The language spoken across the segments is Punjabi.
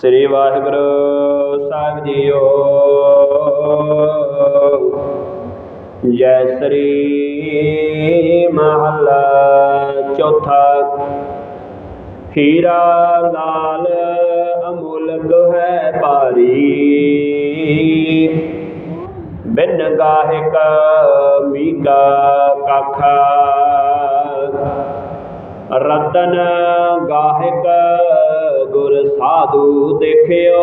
ਸ੍ਰੀ ਵਾਹਿਗੁਰੂ ਸਾਹਿਬ ਜੀਓ। ਜੈ ਸ੍ਰੀ ਮਹੱਲਾ ਚੌਥਾ। ਹੀਰਾ ਲਾਲ ਅਮੁੱਲਕ ਹੈ ਭਾਰੀ। ਬਿਨ ਗਾਹਕ ਮੀਗਾ ਕਾਖਾ। ਰਤਨ ਸਾਧੂ ਦੇਖਿਓ।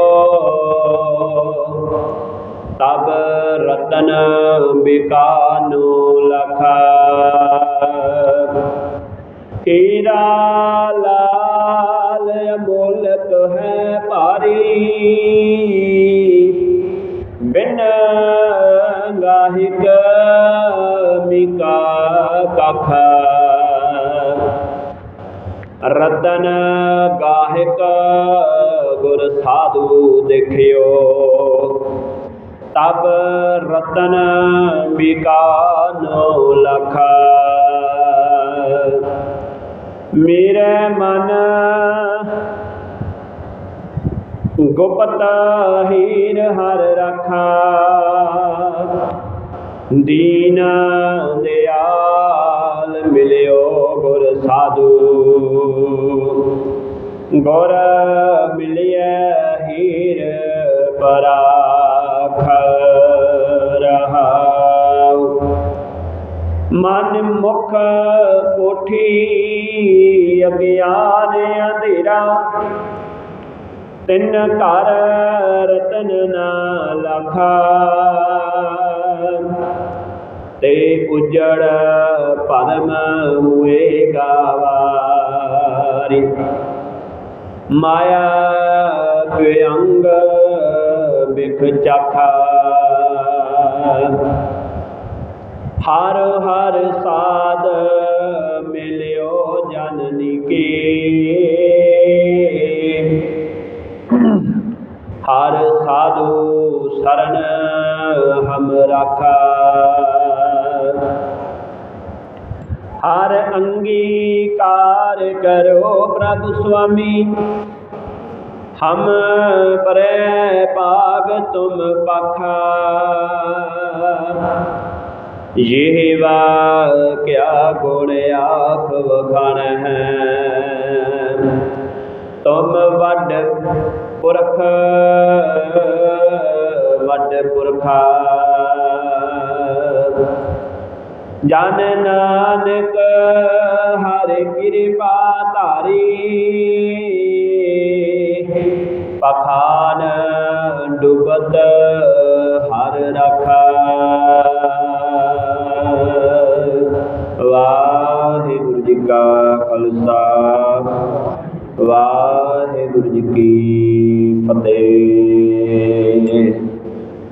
ਤਬ ਰਤਨ ਬਿਕਾਨੂ ਲਖਾ। ਹੀਰਾ ਲਾਲ ਅਮੋਲਕ ਹੈ ਭਾਰੀ। ਬਿਨ ਗਾਹਿਕ ਮਿਕਾ ਕਖਾ। ਰਤਨ ਗਾਹਿਕ ਗੁਰ ਸਾਧੂ ਦੇਖਿਓ। ਤਬ ਰਤਨ ਬਿਕਾਨੋ ਲਖਾ। ਮੇਰੇ ਮਨ ਗੁਪਤ ਹੀਰ ਹਰ ਰਖਾ। ਦੀਨ ਦਿਆਲ ਮਿਲਿਓ ਗੁਰ ਸਾਧੂ। ਗੁਰ ਮਿਲਿਆ ਪਰਾਖ ਰਹਾਉ ਮਨ ਮੁਖ ਕੋਠੀ ਅਗਿਆਨ ਅੰਧੇਰਾ। ਤਿੰਨ ਘਰ ਰਤਨ ਨਾ ਲਖਾ ਤੇ ਉਜੜ ਪਰਮ ਮੁਏ ਗਾਵਾਰੀ। ਮਾਇਆ ਕੇ ਅੰਗ ਬਿਖ ਚਾਖਾ ਹਰ ਹਰ ਸਾਧ ਮਿਲਿਓ ਜਨਨੀ ਕੇ। ਹਰ ਸਾਧੂ ਸਰਣ ਹਮ ਰਾਖਾ। ਹਰ ਅੰਗੀਕਾਰ ਕਰੋ ਪ੍ਰਭ ਸੁਆਮੀ। ਹਮ ਪਰੇ ਭਾਗ ਤੁਮ ਪਾਖਾ। ਇਹ ਵਾ ਕਿਆ ਗੁਣ ਆਖ ਵਖਣ ਹੈ। ਤੁਮ ਵੱਡ ਪੁਰਖ, ਵੱਡ ਪੁਰਖਾ। ਜਨ ਨਾਨਕ ਹਰ ਕਿਰਪਾ ਧਾਰੀ। ਪਖਾਨ ਡੁਬਤ ਹਰ ਰਖਾ। ਵਾਹਿਗੁਰੂ ਜੀ ਕਾ ਖਾਲਸਾ ਵਾਹਿਗੁਰੂ ਜੀ ਕੀ ਫਤਿਹ।